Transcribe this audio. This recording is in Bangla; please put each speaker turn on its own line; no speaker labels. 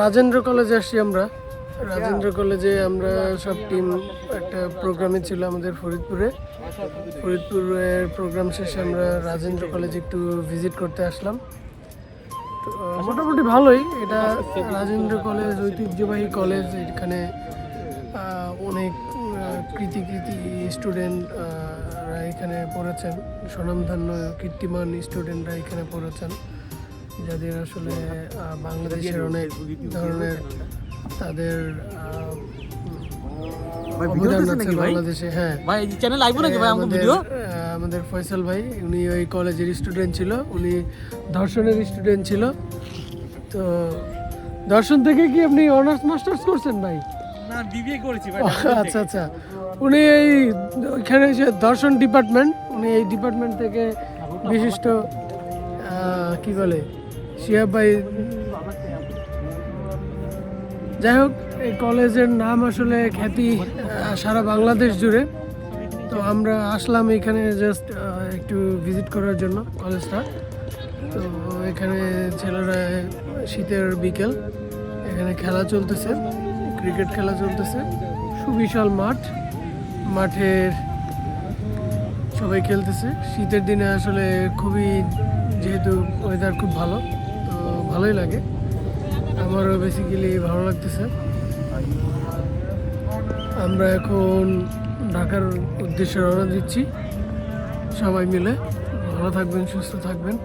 রাজেন্দ্র কলেজে আসছি আমরা। রাজেন্দ্র কলেজে আমরা সব টিম একটা প্রোগ্রামে ছিল আমাদের ফরিদপুরে। ফরিদপুরের প্রোগ্রাম শেষে আমরা রাজেন্দ্র কলেজে একটু ভিজিট করতে আসলাম। তো মোটামুটি ভালোই। এটা রাজেন্দ্র কলেজ ঐতিহ্যবাহী কলেজ এখানে অনেক কৃতি কৃতি স্টুডেন্ট এখানে পড়েছেন। স্বনামধন্য কীর্তিমান স্টুডেন্টরা এখানে পড়েছেন। যাদের আসলে বাংলাদেশের অনেক ধরনের তাদের? বাংলাদেশে হ্যাঁ।
ভাই চ্যানেল আইবো নাকি ভাই আমাদের
আমাদের
ভিডিও
আমাদের ফয়সাল ভাই উনি ওই কলেজের স্টুডেন্ট ছিল উনি দর্শনের স্টুডেন্ট ছিল। তো দর্শন থেকে কি আপনি অনার্স মাস্টার্স করছেন ভাই?
না বিবিএ করেছি ভাই
আচ্ছা আচ্ছা। উনি এই এখানে যে দর্শন ডিপার্টমেন্ট উনি এই ডিপার্টমেন্ট থেকে বিশিষ্ট কি বলে? শিহাব যাই হোক, এই কলেজের নাম আসলে খ্যাতি সারা বাংলাদেশ জুড়ে। তো আমরা আসলাম এখানে জাস্ট একটু ভিজিট করার জন্য কলেজটা। তো এখানে ছেলেরা শীতের বিকেল, এখানে খেলা চলতেছে, ক্রিকেট খেলা চলতেছে। সুবিশাল মাঠ, মাঠের সবাই খেলতেছে। শীতের দিনে আসলে খুবই, যেহেতু ওয়েদার খুব ভালো ভালোই লাগে। আমারও বেসিক্যালি ভালো লাগতেছে। আমরা এখন ঢাকার উদ্দেশ্যে রওনা দিচ্ছি। সবাই মিলে ভালো থাকবেন, সুস্থ থাকবেন।